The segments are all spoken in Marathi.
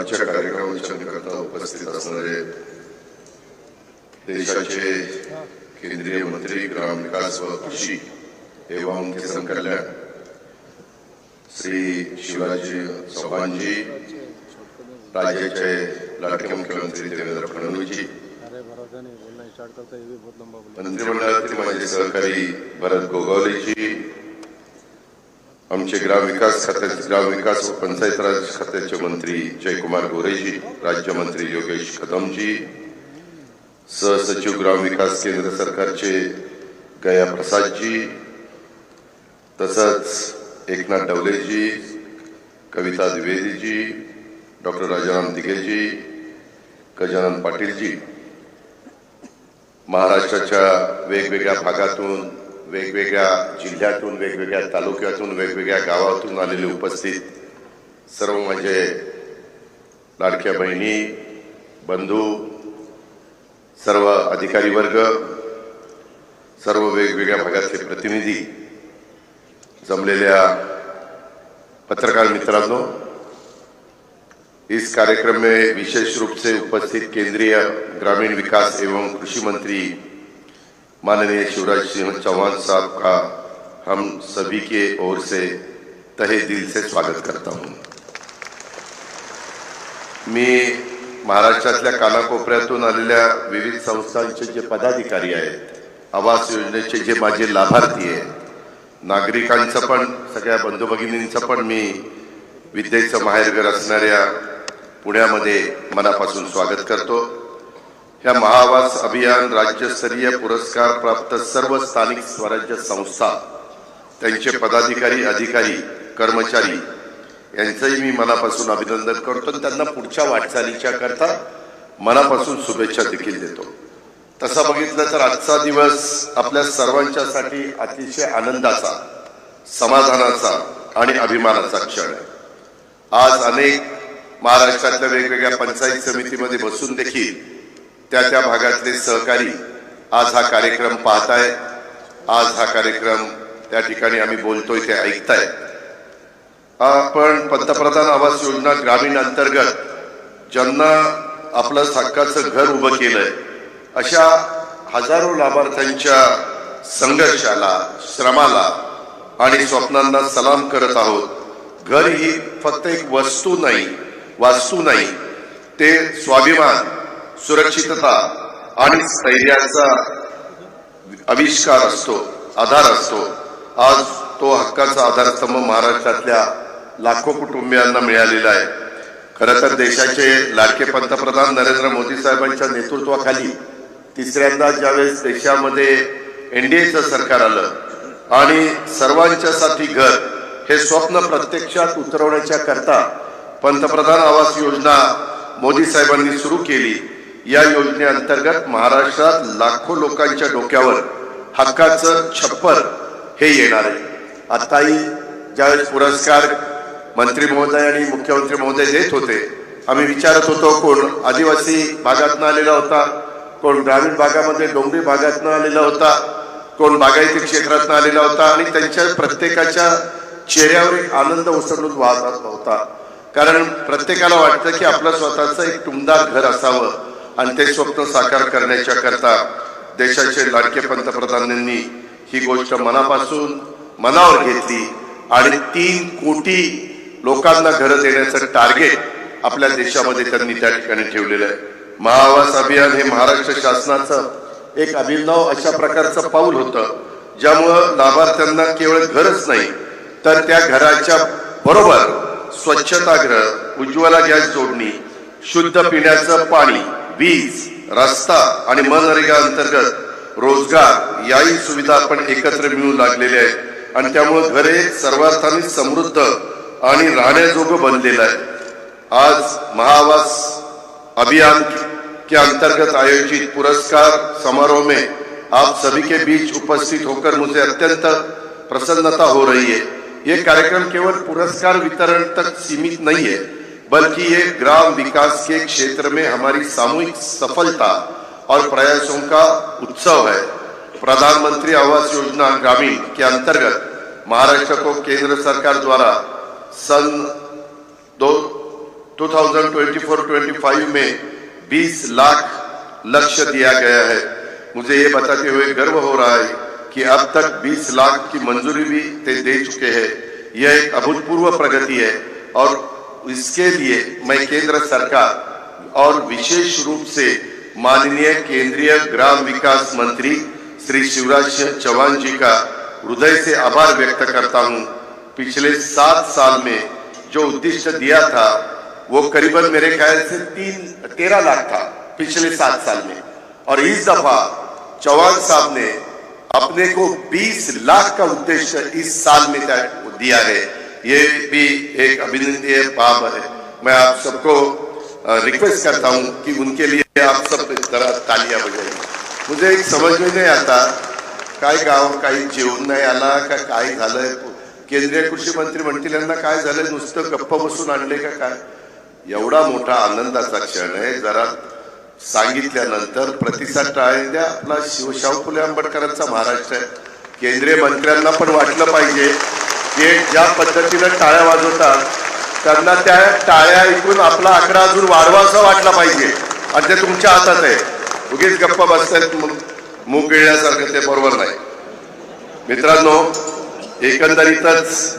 आजच्या कार्यक्रमाच्या करता उपस्थित असणारे देशाचे केंद्रीय मंत्री ग्रामविकास व कृषी एवं किसान कल्याण श्री शिवाजी चौहानजी राज्याचे लाडके मुख्यमंत्री देवेंद्र फडणवीसजी मंत्रिमंडळातील माझे सहकारी भरत गोगावलेजी आमचे ग्रामविकास खात्याचे ग्रामविकास व पंचायत राज खात्याचे मंत्री जयकुमार गोरेजी राज्यमंत्री योगेश कदमजी सहसचिव ग्रामविकास केंद्र सरकारचे गया प्रसादजी तसंच एकनाथ डवलेजी कविता द्विवेदीजी डॉक्टर राजाराम दिघेजी गजानन पाटीलजी महाराष्ट्राच्या वेगवेगळ्या भागातून वेगवेगळ्या जिल्ह्यातून, वेगवेगळ्या तालुक्यातून, वेगवेगळ्या आलेले उपस्थित सर्व माझे लाडक्या बहिणी, बंधू, सर्व अधिकारी वर्ग, सर्व वेगवेगळ्या भागातले प्रतिनिधी, जमलेल्या पत्रकार मित्रांनो, इस कार्यक्रम में विशेष रूप से उपस्थित केंद्रीय ग्रामीण विकास एवं कृषि मंत्री माननीय शिवराज सिंह चौहान साहब का हम सभी के ओर से तहे दिल से स्वागत करता हूं। मी महाराष्ट्रातल्या कानाकोपऱ्यातून आलेल्या विविध संस्थांचे जे पदाधिकारी आहेत आवास योजनेचे जे माझे लाभार्थी आहेत नागरिकांचं पण सगळ्या बंधू भगिनींचं पण मी विद्येचं माहेरघर असणाऱ्या पुण्यामध्ये मनापासून स्वागत करतो. ह्या महावास अभियान राज्यस्तरीय पुरस्कार प्राप्त सर्व स्थानिक स्वराज्य संस्था त्यांचे पदाधिकारी अधिकारी कर्मचारी यांचंही मी मनापासून अभिनंदन करतो आणि त्यांना पुढच्या वाटचालीच्या करता मनापासून शुभेच्छा देखील देतो. तसा बघितलं तर आजचा दिवस आपल्या सर्वांच्यासाठी अतिशय आनंदाचा समाधानाचा आणि अभिमानाचा क्षण आहे. आज अनेक महाराष्ट्रातल्या वेगवेगळ्या पंचायत समितीमध्ये बसून देखील त्या त्या भागातले सहकारी आज हा कार्यक्रम पाहताय. आज हा कार्यक्रम त्या ठिकाणी आम्ही बोलतोय ते ऐकताय. आपण पंतप्रधान आवास योजना ग्रामीण अंतर्गत ज्यांना आपलं हक्काचं घर उभं केलंय अशा हजारो लाभार्थ्यांच्या संघर्षाला श्रमाला आणि स्वप्नांना सलाम करत आहोत. घर ही फक्त एक वस्तू नाही वास्तू नाही ते स्वाभिमान सुरक्षितता आणि स्थैर्याचा आविष्कार असतो आधार असतो. आज तो हक्काचा आधारस्तंभ महाराष्ट्रातल्या लाखो कुटुंबियांना मिळालेला आहे. खरं तर देशाचे लाडके पंतप्रधान नरेंद्र मोदी साहेबांच्या नेतृत्वाखाली तिसऱ्यांदा ज्यावेळेस देशामध्ये एनडीएचं सरकार आलं आणि सर्वांच्यासाठी घर हे स्वप्न प्रत्यक्षात उतरवण्याच्या करता पंतप्रधान आवास योजना मोदी साहेबांनी सुरू केली या योजनेअंतर्गत महाराष्ट्रात लाखो लोकांच्या डोक्यावर हक्काचं छप्पर हे येणार आहे. आताही ज्यावेळेस पुरस्कार मंत्री महोदय आणि मुख्यमंत्री महोदय देत होते आम्ही विचारत होतो कोण आदिवासी भागातनं आलेला होता? कोण ग्रामीण भागामध्ये डोंगरी भागातनं आलेला होता? कोण बागायती क्षेत्रातनं आलेला होता? आणि त्यांच्या प्रत्येकाच्या चेहऱ्यावर एक आनंद उसळून वाहत होता. कारण प्रत्येकाला वाटतं की आपलं स्वतःचं एक टुमदार घर असावं. आणि ते स्वप्न साकार करण्याच्या करता देशाचे लाडके पंतप्रधानांनी ही गोष्ट मनापासून मनावर घेतली आणि तीन कोटी लोकांना घरं देण्याचं टार्गेट आपल्या देशामध्ये त्यांनी त्या ठिकाणी ठेवलेलं आहे. महाआवास अभियान हे महाराष्ट्र शासनाचं एक अभिनव अशा प्रकारचं पाऊल होतं ज्यामुळं लाभार्थ्यांना केवळ घरच नाही तर त्या घराच्या बरोबर स्वच्छतागृह उज्ज्वला गॅस जोडणी शुद्ध पिण्याचं पाणी वीज रस्ता आणि मनरेगा अंतर्गत रोजगार याही सुविधा आपण एकत्र मिळू लागलेल्या आहेत. आणि त्यामुळे घरे सर्वार्थाने समृद्ध आणि राहण्याजोगं बनलेलं आहे. आज महावास अभियान के अंतर्गत आयोजित पुरस्कार समारोह में आप सभी के बीच उपस्थित होकर मुझे अत्यंत प्रसन्नता हो रही है। ये कार्यक्रम केवल पुरस्कार वितरण तक सीमित नहीं है बल्कि ये ग्राम विकास के क्षेत्र में हमारी सामूहिक सफलता और प्रयासों का उत्सव है। प्रधानमंत्री आवास योजना ग्रामीण के अंतर्गत महाराष्ट्र को केंद्र सरकार द्वारा सन दो 2024-25 में 20 लाख लक्ष्य दिया गया है। मुझे ये बताते हुए गर्व हो रहा है कि अब तक 20 लाख की मंजूरी भी दे चुके हैं। यह एक अभूतपूर्व प्रगति है और इसके लिए मैं केंद्र सरकार और विशेष रूप से माननीय केंद्रीय ग्राम विकास मंत्री श्री शिवराज सिंह चौहान जी का हृदय से आभार व्यक्त करता हूँ। पिछले सात साल में जो उद्देश्य दिया था, वो करीबन मेरे ख्याल से तीन, तेरह लाख था पिछले सात साल में। और इस दफ़ा चौहान साहब ने अपने को 20 लाख का उद्देश्य इस साल में दिया है। ये भी एक अभिनंदनीय पाप है। मैं आप सबको रिक्वेस्ट करता हूँ कि उनके लिए आप सब इस तरह तालियां बजाइए। मुझे एक समझ में नहीं आता काय गाव काही जेवण नाही आला का काय झालंय? केंद्रीय कृषी मंत्री म्हणतील यांना काय झालंय? नुसतं गप्प बसून आणले का काय? एवढा मोठा आनंदाचा क्षण आहे. जरा सांगितल्यानंतर प्रतिसाद टाळी द्या. आपला शिवशाहू फुले आंबेडकरांचा महाराष्ट्र आहे. केंद्रीय मंत्र्यांना पण वाटलं पाहिजे. की ज्या पद्धतीनं टाळ्या वाजवतात त्यांना त्या टाळ्या ऐकून आपला आकडा अजून वाढवासा वाटला पाहिजे. आणि ते तुमच्या हातात आहे. उगीच गप्पा बसतायत मूग गिळण्यासारखं ते बरोबर नाही. मित्रांनो एकंदरीतच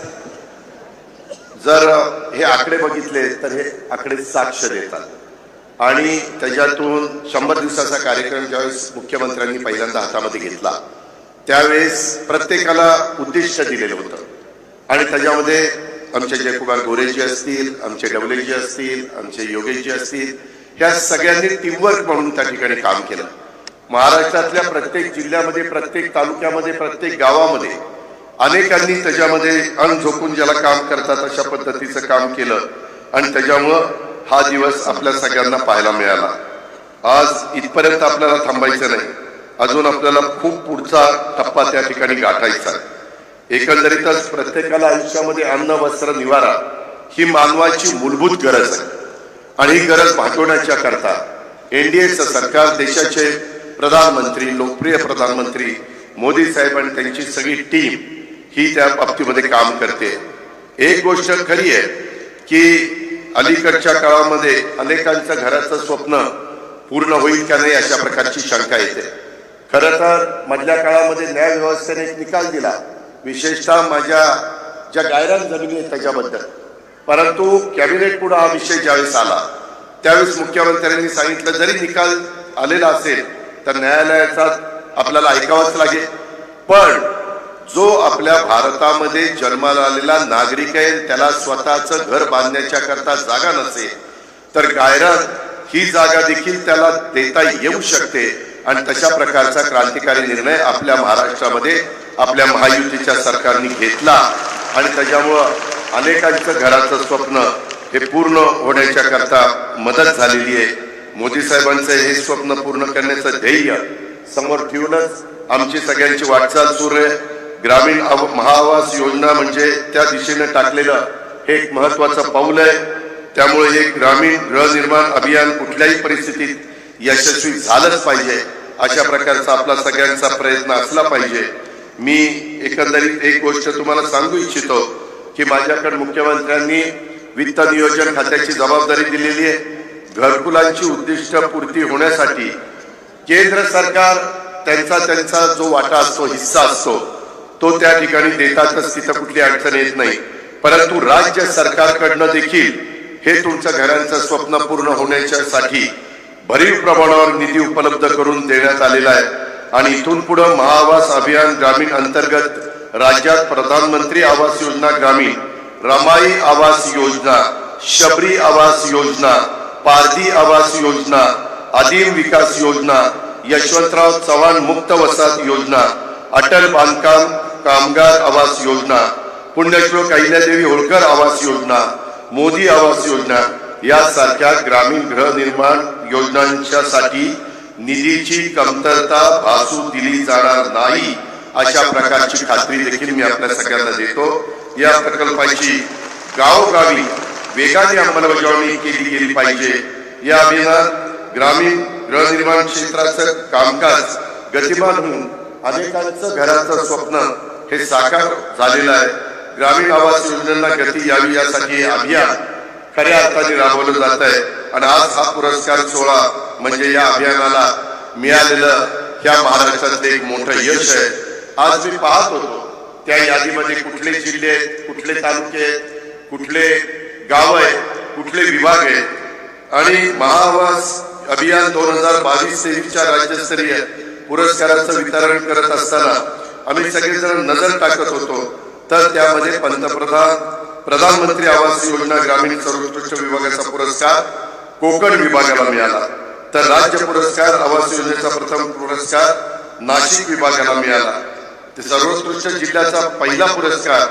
जर हे आकडे बघितले तर हे आकडे साक्ष देतात. आणि त्याच्यातून शंभर दिवसाचा कार्यक्रम ज्यावेळेस मुख्यमंत्र्यांनी पहिल्यांदा हातामध्ये घेतला त्यावेळेस प्रत्येकाला उद्दिष्ट दिलेलं होतं. आणि त्याच्यामध्ये आमचे जयकुमार गोरेजी असतील आमचे डबलेजी असतील आमचे योगेशजी असतील ह्या सगळ्यांनी टीमवर्क म्हणून त्या ठिकाणी काम केलं. महाराष्ट्रातल्या प्रत्येक जिल्ह्यामध्ये प्रत्येक तालुक्यामध्ये प्रत्येक गावामध्ये अनेकांनी त्याच्यामध्ये अण झोकून ज्याला काम करतात अशा पद्धतीचं काम केलं. आणि त्याच्यामुळं हा दिवस आपल्या सगळ्यांना पाहायला मिळाला. आज इथपर्यंत आपल्याला थांबायचं नाही. अजून आपल्याला खूप पुढचा टप्पा त्या ठिकाणी गाठायचा आहे. एकंदरीतच प्रत्येकाला आयुष्यामध्ये अन्न वस्त्र निवारा ही मानवाची मूलभूत गरज आहे. आणि ही गरज भागवण्याच्या करता एनडीएचं सरकार देशाचे प्रधानमंत्री लोकप्रिय प्रधानमंत्री मोदी साहेब आणि त्यांची सगळी टीम ही त्या बाबतीमध्ये काम करते. एक गोष्ट खरी आहे की अलीकडच्या काळामध्ये अनेकांचं घराचं स्वप्न पूर्ण होईल का नाही अशा प्रकारची शंका येते. खरं तर मधल्या काळामध्ये न्याय व्यवस्थेने एक निकाल दिला. विशेषतः माझ्या ज्या गायरान जमिनी आहेत त्याच्याबद्दल. परंतु कॅबिनेट पुढे हा विषय ज्यावेळेस आला त्यावेळेस मुख्यमंत्र्यांनी सांगितलं जरी निकाल आलेला असेल तर न्यायालयाचा आपल्याला ऐकावाच लागेल. पण जो आपल्या भारतामध्ये जन्माला आलेला नागरिक आहे त्याला स्वतःचं घर बांधण्याच्या करता जागा नसेल तर गायरान ही जागा देखील त्याला देता येऊ शकते. आणि तशा प्रकारचा क्रांतिकारी निर्णय आपल्या महाराष्ट्रामध्ये आपल्या महायुतीच्या सरकारने घेतला आणि त्याच्यामुळं अनेकांचं घराचं स्वप्न हे पूर्ण होण्याच्या करता मदत झालेली आहे. मोदी साहेबांचं हे स्वप्न पूर्ण करण्याचं ध्येय समोर ठेवूनच आमची सगळ्यांची वाटचाल सुरू आहे. ग्रामीण महाआवास योजना म्हणजे त्या दिशेने टाकलेलं हे एक महत्वाचं पाऊल आहे. त्यामुळे हे ग्रामीण गृहनिर्माण अभियान कुठल्याही परिस्थितीत यशस्वी झालंच पाहिजे. अशा प्रकारचा आपला सगळ्यांचा प्रयत्न असला पाहिजे. मी एकंदरीत एक गोष्ट तुम्हाला सांगू इच्छितो की माझ्याकडे मुख्यमंत्र्यांनी वित्त नियोजन खात्याची जबाबदारी दिलेली आहे. घरकुलांची उद्दिष्ट पूर्ती होण्यासाठी केंद्र सरकार त्यांचा त्यांचा जो वाटा असतो हिस्सा असतो तो त्या ठिकाणी देतातच तिथं कुठली अडचण येत नाही. परंतु राज्य सरकारकडनं देखील हे तुमच्या घरांचं स्वप्न पूर्ण होण्याच्यासाठी भरीव प्रमाणावर निधी उपलब्ध करून देण्यात आलेला आहे. आणि इथून पुढे महाआवास अभियान ग्रामीण अंतर्गत राज्यात प्रधानमंत्री आवास योजना ग्रामीण रमाई आवास योजना शबरी आवास योजना पारधी आवास योजना आदिम विकास योजना यशवंतराव चव्हाण मुक्त वसाहत योजना अटल बांधकाम कामगार आवास योजना पुण्यश्लोक अहिल्यादेवी होळकर आवास योजना मोदी आवास योजना यासारख्या ग्रामीण गृहनिर्माण योजनांच्यासाठी निधीची कमतरता भासू दिली जाणार नाही अशा प्रकारची खात्री देखील मी आपल्या सगळ्यांना देतो. या प्रकल्पाची गावोगावी वेगाने अंमलबजावणी केली गेली पाहिजे. या अभियानात ग्रामीण गृहनिर्माण क्षेत्राचं कामकाज गतिमान होऊन अनेकांचं घराचं स्वप्न हे साकार झालेलं आहे. ग्रामीण आवास योजनेला गती यावी यासाठी हे अभियान खऱ्या अर्थाने राबवलं जात आहे आणि आज हा पुरस्कार सोहळा म्हणजे या अभियानाला मिळालेलं या महाराष्ट्रातलं एक मोठं यश आहे. आज मी पाहत होतो त्या यादीमध्ये कुठले जिल्हे आहेत कुठले तालुके आहेत कुठले गाव आहे कुठले विभाग आहेत. आणि महाआवास अभियान दोन हजार बावीस तेवीसच्या राज्यस्तरीय पुरस्काराचं वितरण करत असताना आम्ही सगळेजण नजर टाकत होतो. तर त्यामध्ये पंतप्रधान प्रधानमंत्री आवास योजना ग्रामीण सर्वोत्कृष्ट विभागाचा पुरस्कार कोकण विभागाला मिळाला. तर राज्य पुरस्कार आवास योजनेचा प्रथम पुरस्कार नाशिक विभागाला मिळाला. ते सर्वोत्कृष्ट जिल्ह्याचा पहिला पुरस्कार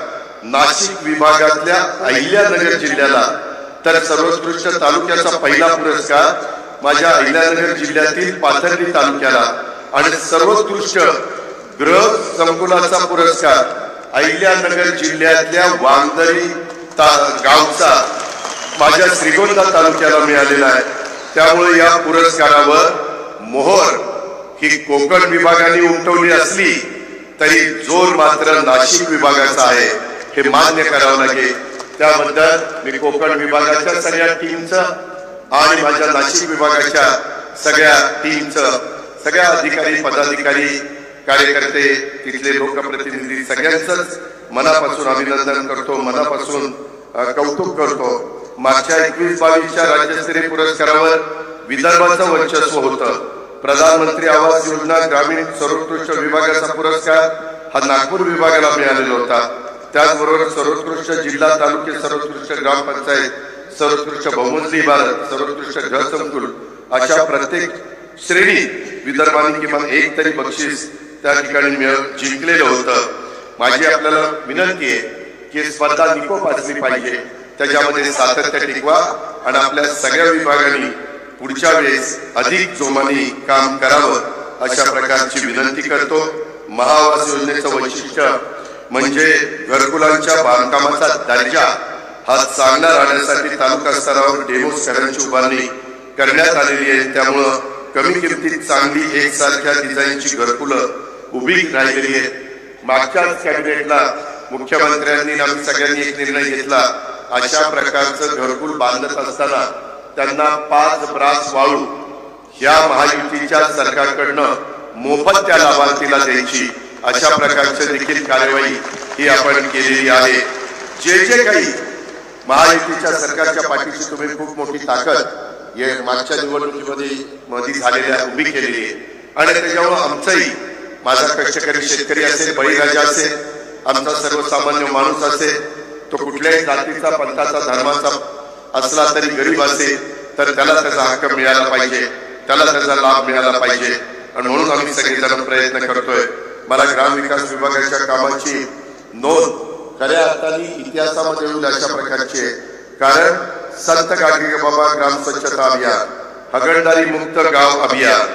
नाशिक विभागातल्या अहिल्यानगर जिल्ह्याला. तर सर्वोत्कृष्ट तालुक्याचा पहिला पुरस्कार माझ्या अहिल्यानगर जिल्ह्यातील पाथर्डी तालुक्याला. आणि सर्वोत्कृष्ट ग्रह संकुलाचा पुरस्कार अहिल्यानगर जिल्ह्यातल्या वांदरी ता- गावचा माझ्या श्रीगोंदा तालुक्याला मिळालेला आहे. त्यामुळे या पुरस्कारावर मोहर ही कोकण विभागाने उमटवली असली तरी जोर मात्र नाशिक विभागाचा आहे. हे मान्य करावं लागेल. त्याबद्दल मी कोकण विभागाच्या सगळ्या टीमचं आणि माझ्या नाशिक विभागाच्या सगळ्या टीमचं सगळ्या अधिकारी पदाधिकारी कार्यकर्ते तिथले लोकप्रतिनिधी सगळ्यांचंच मनापासून अभिनंदन करतो मनापासून कौतुक करतो. मागच्या एकवीस बावीसच्या राज्यस्तरीय पुरस्कारावर विदर्भाचं वर्चस्व होतं. प्रधानमंत्री आवास योजना ग्रामीण सर्वोत्कृष्ट विभागाचा पुरस्कार हा नागपूर विभागाला मिळालेला होता. त्याचबरोबर सर्वोत्कृष्ट जिल्हा तालुके सर्वोत्कृष्ट ग्रामपंचायत सर्वोत्कृष्ट बहुमजली इमारत सर्वोत्कृष्ट घरसंकुल अशा प्रत्येक श्रेणी विदर्भाने किमान एक तरी बक्षीस त्या ठिकाणी मिळ- जिंकलेलं होतं. माझी आपल्याला विनंती आहे की स्पर्धा निकोप असली पाहिजे. त्याच्यामध्ये सातत्य टिकवा आणि आपल्या सगळ्या विभागांनी पुढच्या वेळेस अधिक जोमाने काम करावं अशा प्रकारची विनंती करतो. महाआवास योजनेचं वैशिष्ट्य म्हणजे घरकुलांच्या बांधकामाचा दर्जा हा चांगला राहण्यासाठी तालुका स्तरावर डेमोस घरांची उभारणी करण्यात आलेली आहे. त्यामुळं कमी किमतीत चांगली एकसारख्या डिझाईनची घरकुलं उभी राहिलेली आहेत. मागच्याच कॅबिनेटला मुख्यमंत्र्यांनी आम्ही सगळ्यांनी एक निर्णय घेतला. अशा प्रकारचं घरकुल बांधत असताना त्यांना पाच ब्रास वाळू या महायुतीच्या सरकारकडनं मोफत त्या लाभार्थीला द्यायची अशा प्रकारची देखील कार्यवाही ही आपण केलेली आहे. जे जे काही महायुतीच्या सरकारच्या पाठीची तुम्ही खूप मोठी ताकद या मागच्या निवडणुकीमध्ये मध्ये झालेल्या उभी केलेली आहे. आणि त्याच्यामुळे आमचंही माझा कष्टकरी शेतकरी असेल बळीराजा असेल आमचा सर्वसामान्य माणूस असेल तो कुठल्याही जातीचा पंथाचा धर्माचा असला तरी गरीब असेल तर त्याला त्याचा हक्क मिळाला पाहिजे. त्याला त्याचा लाभ मिळाला पाहिजे. आणि म्हणून आम्ही सगळेजण प्रयत्न करतोय. मला ग्रामविकास विभागाच्या कामाची नोंद खऱ्या अर्थाने इतिहासामध्ये येईल अशा प्रकारची कारण संत गाडगे बाबा ग्राम स्वच्छता अभियान हगणदारी मुक्त गाव अभियान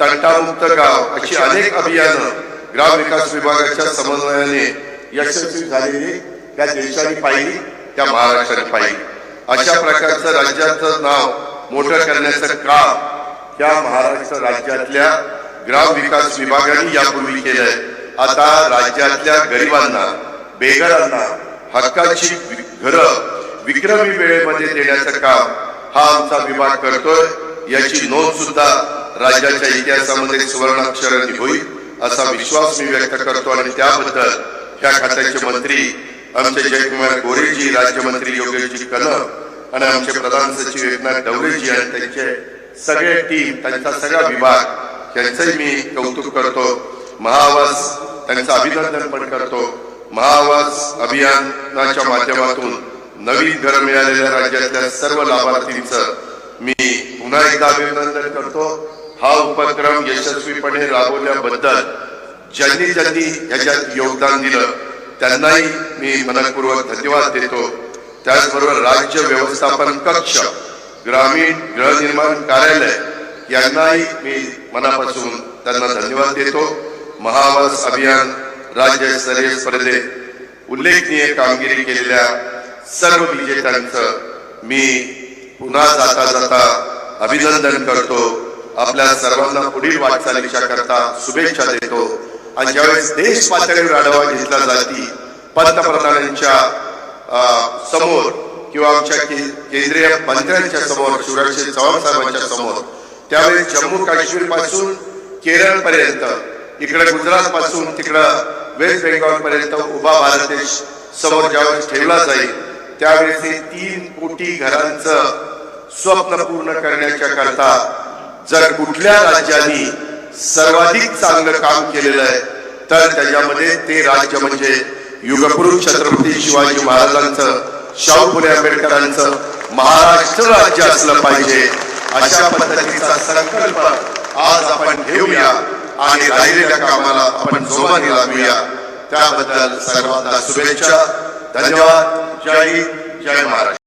तंटामुक्त गाव अशी अनेक अभियानं ग्राम विकास विभागाच्या समन्वयाने यशस्वी झालेली त्या देशाने पाहिली त्या महाराष्ट्राने पाहिली. अशा प्रकारचं राज्याचं नाव मोठं करण्याचं काम त्या महाराष्ट्र राज्यातल्या ग्राम विकास विभागाने यापूर्वी केलंय. आता राज्यातल्या गरिबांना बेघरांना हक्काची घरं विक्रमी वेळेमध्ये देण्याचं काम हा आमचा विभाग करतोय. याची नोंद सुद्धा राज्याच्या इतिहासामध्ये सुवर्णाक्षरांनी होईल असा विश्वास मी व्यक्त करतो आणि त्याबद्दल या खात्याचे मंत्री आमचे जयकुमार गोरेजी राज्यमंत्री योगेशजी कनक आणि आमचे प्रधान सचिव एकनाथ डवरेजी आणि त्यांचे सगळे टीम त्यांचा सगळा विभाग त्यांचंही मी कौतुक करतो. महाआवास त्यांचं अभिनंदन पण करतो. महाआवास अभियानाच्या माध्यमातून नवीन घर मिळालेल्या राज्यातल्या सर्व लाभार्थींचं मी पुन्हा एकदा अभिनंदन करतो. हा उपक्रम यशस्वीपणे राबवल्याबद्दल ज्यांनी ज्यांनी याच्यात योगदान दिलं त्यांनाही मी मनपूर्वक धन्यवाद देतो. त्याचबरोबर राज्य व्यवस्थापन कक्ष ग्रामीण गृहनिर्माण कार्यालय यांनाही मी मनापासून त्यांना धन्यवाद देतो. महावास अभियान राज्यस्तरीय स्पर्धेत उल्लेखनीय कामगिरी केलेल्या सर्व विजेत्यांचं मी पुन्हा जाता जाता अभिनंदन करतो. आपल्या सर्वांना पुढील वाटचालीच्या करता शुभेच्छा देतो. आणि ज्यावेळेस देश पातळीवर आढावा घेतला जाती पंतप्रधानांच्या समोर किंवा आमच्या केंद्रीय मंत्र्यांच्या समोर शिवराज चव्हाण साहेबांच्या समोर त्यावेळी जम्मू काश्मीरपासून केरळ पर्यंत इकडे गुजरात पासून तिकडं वेस्ट बेंगॉल पर्यंत उभा भारत देश समोर ज्यावेळेस ठेवला जाईल त्यावेळेस हे तीन कोटी घरांचं स्वप्न पूर्ण करण्याच्या करता जर कुठल्या राज्यांनी सर्वाधिक चांगलं काम केलेलं आहे तर त्याच्यामध्ये ते राज्य म्हणजे युगपुरुष छत्रपती शिवाजी महाराजांचं शाहू फुले आंबेडकरांचं महाराष्ट्र राज्य असलं पाहिजे अशा पद्धतीचा संकल्प आज आपण घेऊया आणि राहिलेल्या कामाला आपण जोमाने लागूया त्याबद्दल सर्वांना शुभेच्छा. धन्यवाद. जय हिंद. जय महाराष्ट्र.